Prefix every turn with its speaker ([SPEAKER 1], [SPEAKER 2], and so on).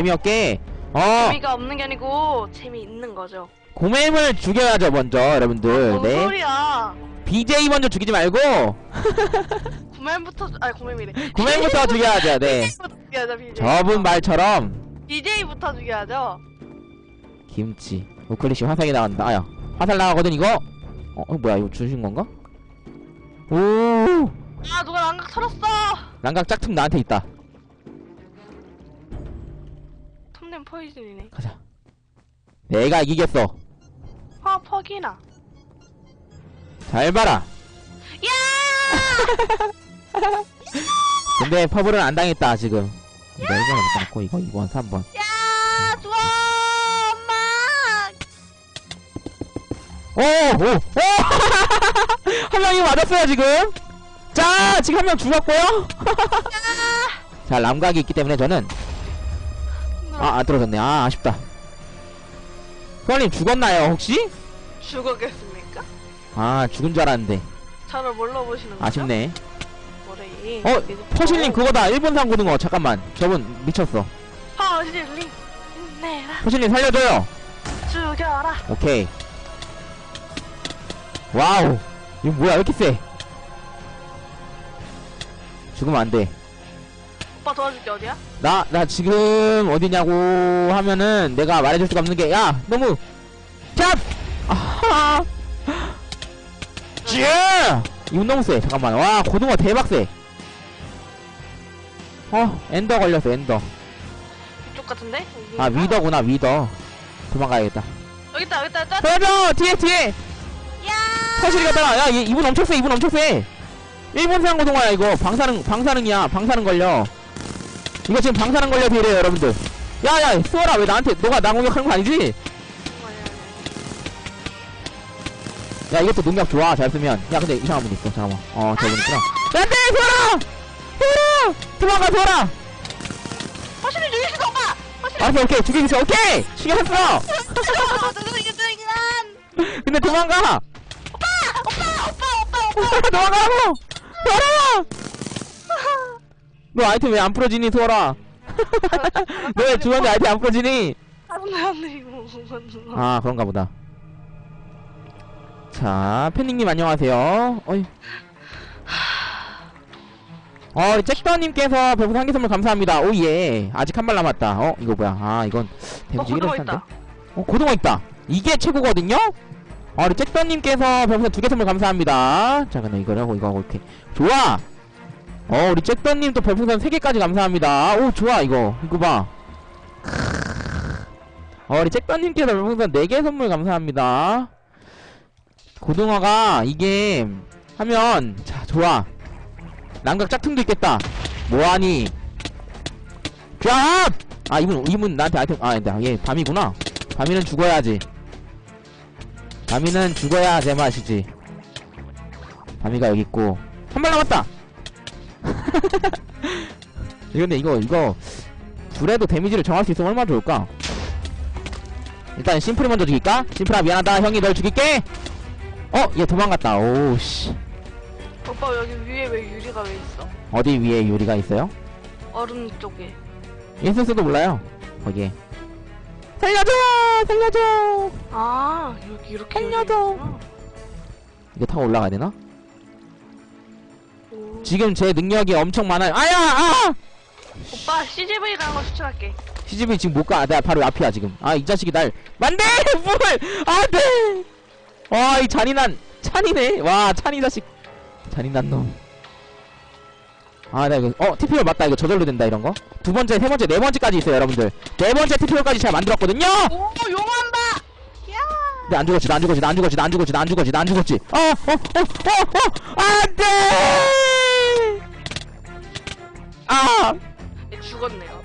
[SPEAKER 1] 재미없게 어
[SPEAKER 2] 재미가 없는 게 아니고 재미있는 거죠.
[SPEAKER 1] 고매물 죽여야죠 먼저 여러분들
[SPEAKER 2] 뭔
[SPEAKER 1] 네
[SPEAKER 2] 소리야?
[SPEAKER 1] BJ 먼저 죽이지 말고
[SPEAKER 2] 구맨부터 아니 구맨이래.
[SPEAKER 1] 고매부터 죽여야죠 네
[SPEAKER 2] BJ부터 죽여야죠 BJ.
[SPEAKER 1] 저분 말처럼
[SPEAKER 2] BJ부터 죽여야죠.
[SPEAKER 1] 김치 우클리시 화살이 나간다 아야 화살 나가거든 이거 어, 어, 뭐야 이거 주신 건가? 오
[SPEAKER 2] 아 누가 랑각 털었어.
[SPEAKER 1] 랑각 짝퉁 나한테 있다
[SPEAKER 2] 톰냄 포이즌이네.
[SPEAKER 1] 가자 내가 이기겠어
[SPEAKER 2] 아 퍽이나.
[SPEAKER 1] 잘 봐라
[SPEAKER 2] 야!
[SPEAKER 1] 근데 퍼블은 안 당했다 지금 이거 1번에 못 당했고 이거 2번 3번
[SPEAKER 2] 야! 좋아!
[SPEAKER 1] 오! 오! 오! 한 명이 맞았어요 지금 자 지금 한 명 죽었고요 자 람각이 있기 때문에 저는 아 안 떨어졌네. 아 아쉽다. 소아님 죽었나요 혹시?
[SPEAKER 2] 죽었겠습니까?
[SPEAKER 1] 아 죽은 줄 알았는데.
[SPEAKER 2] 저를 뭘로 보시는 거죠?
[SPEAKER 1] 아쉽네.
[SPEAKER 2] 뭐래?
[SPEAKER 1] 어? 퍼실님 그거다. 일본산 고등어. 잠깐만. 저분 미쳤어.
[SPEAKER 2] 퍼실님! 내라
[SPEAKER 1] 퍼실님 살려줘요.
[SPEAKER 2] 죽여라.
[SPEAKER 1] 오케이. 와우. 이거 뭐야? 왜 이렇게 세? 죽으면 안 돼
[SPEAKER 2] 오빠 도와줄게 어디야?
[SPEAKER 1] 나, 나 지금 어디냐고 하면은 내가 말해줄 수가 없는 게, 야, 너무, 짭! 아하! 쥐! 이분 너무 세. 잠깐만. 와, 고등어 대박 세. 어, 엔더 걸렸어, 엔더.
[SPEAKER 2] 이쪽 같은데?
[SPEAKER 1] 아? 위더구나, 위더. 도망가야겠다.
[SPEAKER 2] 여기 있다 여기 있다 여기 있다.
[SPEAKER 1] 도와줘! 뒤에, 뒤에!
[SPEAKER 2] 야!
[SPEAKER 1] 사실이 갔다가, 야, 얘, 이분 엄청 세, 이분 엄청 세! 일본 산 고등어야, 이거. 방사능, 방사능이야. 방사능 걸려. 이거 지금 방사능 걸려 비례요, 여러분들. 야, 야, 수월아, 왜 나한테, 너가 나 공격하는 거 아니지? 야 이것도 능력 좋아 잘 쓰면. 야 근데 이상한 분 있어. 잠깐만. 어 저분 있구나. 안돼 소라 소라 도망가 소라
[SPEAKER 2] 퍼실님 죽이시다 오빠! 퍼실님
[SPEAKER 1] 알았어 오케이. 죽이겠어 오케이! 죽였어 근데 도망가!
[SPEAKER 2] 오빠! 오빠! 오빠! 오빠!
[SPEAKER 1] 도망가라고! 소라 너 아이템 왜 안 풀어지니 소라 너왜 주웠는데 아이템 안 풀어지니?
[SPEAKER 2] 안돼 안돼 이거
[SPEAKER 1] 아 그런가 보다. 자 팬닝님 안녕하세요. 어이. 어 우리 잭더님께서 별풍선 한개 선물 감사합니다. 오 예. 아직 한 발 남았다. 어 이거 뭐야? 아 이건 데미지
[SPEAKER 2] 고등어
[SPEAKER 1] 1을
[SPEAKER 2] 있다.
[SPEAKER 1] 어 고등어 있다. 이게 최고거든요? 어 우리 잭더님께서 별풍선 두개 선물 감사합니다. 자 근데 이거를 하고 이거 하고 이렇게. 좋아 어 우리 잭더님 또 별풍선 세 개까지 감사합니다 오 좋아 이거 이거 봐 어, 우리 잭더님께서 별풍선 4개 선물 감사합니다. 고등어가 이게 하면 자 좋아. 남각 짝퉁도 있겠다. 뭐하니? 쫙! 아 이분 이분 나한테 아이템 아 근데 얘 밤이구나. 밤이는 죽어야지. 밤이는 죽어야 제맛이지. 밤이가 여기 있고 한 발 남았다. 근데 이거 이거 불에도 데미지를 정할 수 있으면 얼마나 좋을까? 일단 심플이 먼저 죽일까? 심플아 미안하다 형이 널 죽일게 어? 얘 도망갔다 오우씨
[SPEAKER 2] 오빠 여기 위에 왜 유리가 왜 있어?
[SPEAKER 1] 어디 위에 유리가 있어요?
[SPEAKER 2] 얼음 쪽에
[SPEAKER 1] 예스스도 몰라요 거기에 살려줘 살려줘
[SPEAKER 2] 아 여기 이렇게
[SPEAKER 1] 살려줘. 이거 타고 올라가야 되나?
[SPEAKER 2] 오.
[SPEAKER 1] 지금 제 능력이 엄청 많아요 아야 아!
[SPEAKER 2] 오빠 CGV 가는 거 추천할게
[SPEAKER 1] CGV 지금 못 가 내가 바로 앞이야 지금 아 이 자식이 날 만대 물 안 돼 와 이 잔인한 찬이네 와 찬이 자식 잔인한 놈 아, 나 이거, 어, TPO 맞다. 이거 저절로 된다, 이런 거. 두 번째, 세 번째, 네 번째까지 있어요, 여러분들. 네 번째 TPO까지 제가 만들었거든요?
[SPEAKER 2] 오 용한다
[SPEAKER 1] 안 죽었지, 나안 죽었지, 나안 죽었지, 나안 죽었지, 나안 죽었지, 나안 죽었지. 어, 어, 어, 어, 어, 안 돼! 아!
[SPEAKER 2] 얘 죽었네요